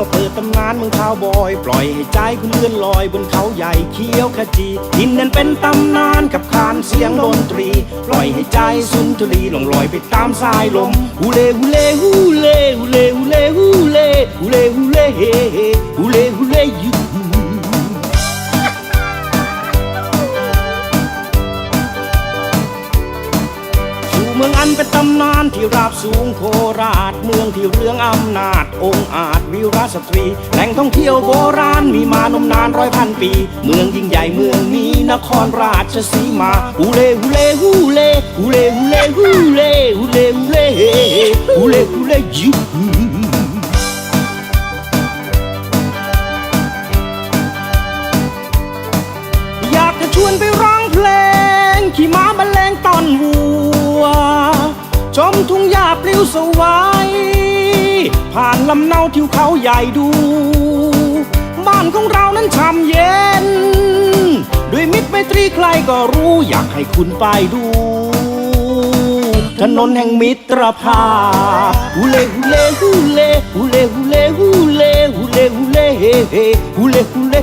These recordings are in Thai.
มาเปิดตำนานเมืองข้าวบอย ปล่อยให้ใจคุณเลื่อนลอยบนเขาใหญ่เขียวขจีดินนั้นเป็นตำนานกับคานเสียงดนตรี ปล่อยให้ใจสุนทรีหลงลอยไปตามสายลมฮูเลฮูเลฮูเลฮูเลฮูเลฮูเลฮูเลฮูเลเฮเฮฮูเลฮูเล มันเป็นตำนานที่ราบสูงโคราช เมืองที่เรื่องอำนาจ องค์อาจวิวราสตรี แหล่งท่องเที่ยวโบราณมีมานมนานร้อยพันปี เมืองยิ่งใหญ่เมืองนี้นครราชสีมาฮูเลฮูเลฮูเลฮูเลฮูเลฮูเลฮูเลฮูเล่ฮเฮฮูเลฮูเลยู วสวายผ่านลำเนาทิวเขาใหญ่ดู บ้านของเรานั้นช่ำเย็น ด้วยมิตรไมตรีใครก็รู้อยากให้คุณไปดู ถนนแห่งมิตรภาพฮูเลฮูเลฮูเลฮูเลฮูเลฮูเลฮูเลฮูเลเฮฮูเลฮูเล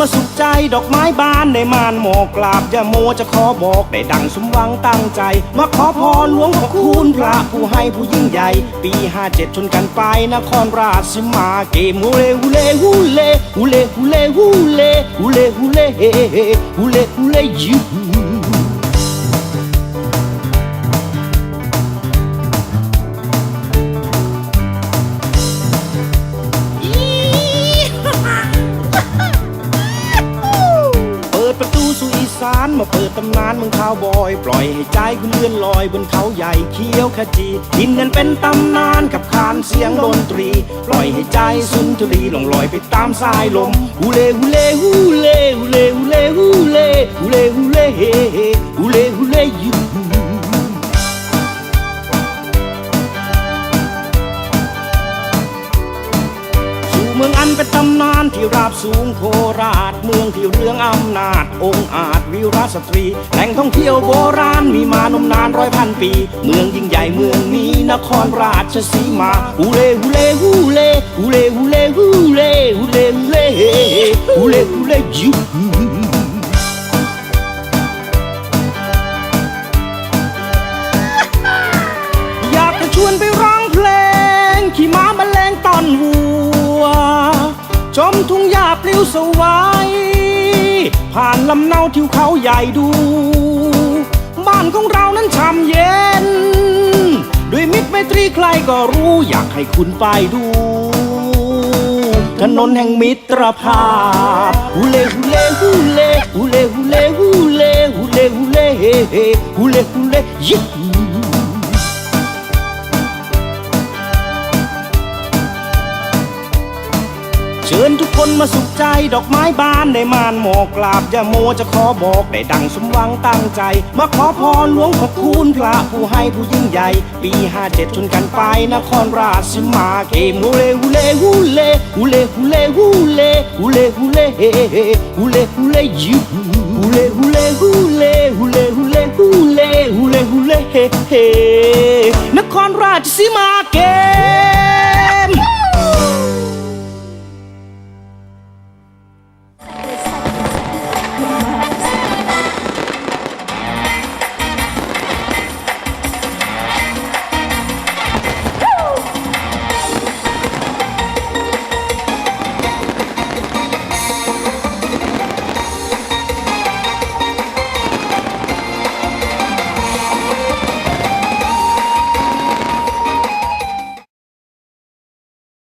มาสุขใจดอกไม้บานในมานหมอกกราบอย่าโมจะขอบอกได้ดังสมหวังตั้งใจ มาขอพรหลวงพ่อคูณพระผู้ให้ผู้ยิ่งใหญ่ ปีห้าเจ็ดชนกันไปนครราชสีมาเกมฮูเลฮูเลฮูเลฮูเลฮูเลฮูเลฮูเลฮูเลเฮเฮฮูเลฮูเลยู มาเปิดตำนานเมืองข้าวบอย ปล่อยให้ใจคุณเลื่อนลอยบนเขาใหญ่เขียวขจีดินนั้นเป็นตำนานกับคานเสียงดนตรี ปล่อยให้ใจสุนทรีหลงลอยไปตามสายลมฮูเลฮูเลฮูเลฮูเลฮูเลฮูเลฮูเลฮูเลเฮเฮฮูเลฮูเลยู เป็นตำนานที่ราบสูงโคราช เมืองที่เรื่องอำนาจ องค์อาจวิวรสตรี แหล่งท่องเที่ยวโบราณมีมานมนานร้อยพันปี เมืองยิ่งใหญ่เมืองนี้นครราชสีมาฮูเลฮูเลฮูเลฮูเลฮูเลฮูเลฮูเลฮูเลเฮเลฮูเลฮูเล วสวายผ่านลำเนาทิวเขาใหญ่ดู บ้านของเรานั้นช่ำเย็น ด้วยมิตรไมตรีใครก็รู้อยากให้คุณไปดู ถนนแห่งมิตรภาพฮูเลฮูเลฮูเลฮูเลฮูเลฮูเลฮูเลฮูเลเฮเฮฮูเลฮูเล เชิญทุกคนมาสุขใจดอกไม้บานในมานหมอกกราบอย่าโมจะขอบอกได้ดังสมหวังตั้งใจ มาขอพรหลวงพ่อคูณพระผู้ให้ผู้ยิ่งใหญ่ ปีห้าเจ็ดชนกันไปนครราชสีมาเกมฮูเลฮูเลฮูเลฮูเลฮูเลฮูเลฮูเลฮูเลเฮเฮฮูเลฮูเลยูฮูเลฮูเลฮูเลฮูเลฮูเลฮูเลฮูเลฮูเลเฮเฮนครราชสีมาเก